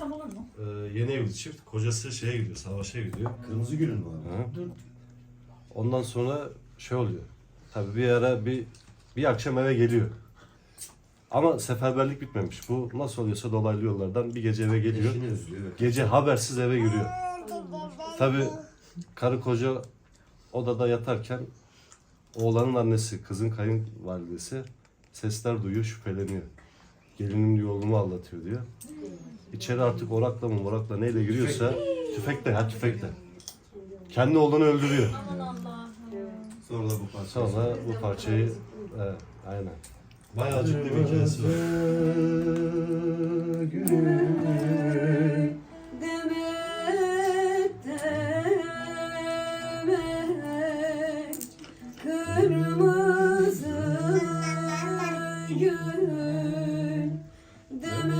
sorsam olur mu? Ee, yeni evli çift. Kocası şeye gidiyor, savaşa gidiyor. Kırmızı gülün mü abi? Hı. Ondan sonra şey oluyor. Tabii bir ara bir bir akşam eve geliyor. Ama seferberlik bitmemiş. Bu nasıl oluyorsa dolaylı yollardan bir gece eve geliyor. Eşini özlüyor. evet. Gece habersiz eve giriyor. Tabii karı koca odada yatarken oğlanın annesi, kızın kayınvalidesi sesler duyuyor, şüpheleniyor. Gelinim diyor oğlumu aldatıyor diyor. İçeri artık orakla mı morakla neyle giriyorsa tüfekle ha tüfekle. Kendi oğlunu öldürüyor. Aman Allah'ım. Sonra da bu parça. Sonra bu parçayı evet, aynen. Bayağı acıklı bir hikayesi var. Kırmızı gül Demet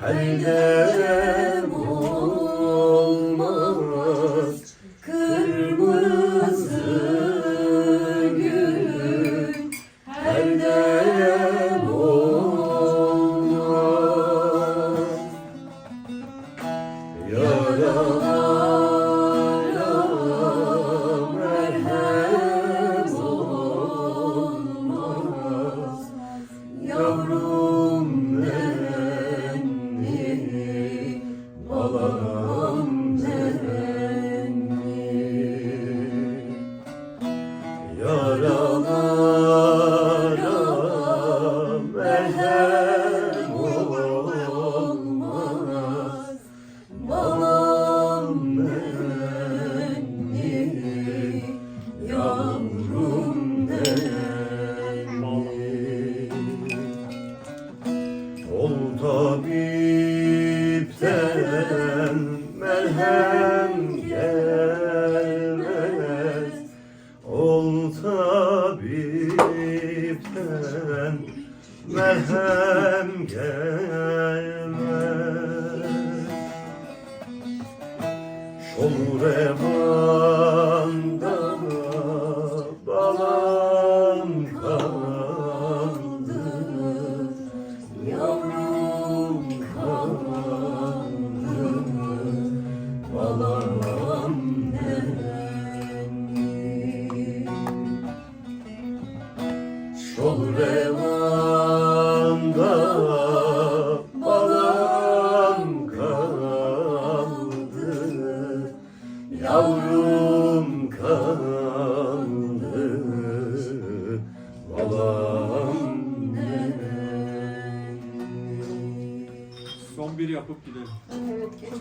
elde Yaralara olur Son bir yapıp gidelim. Evet.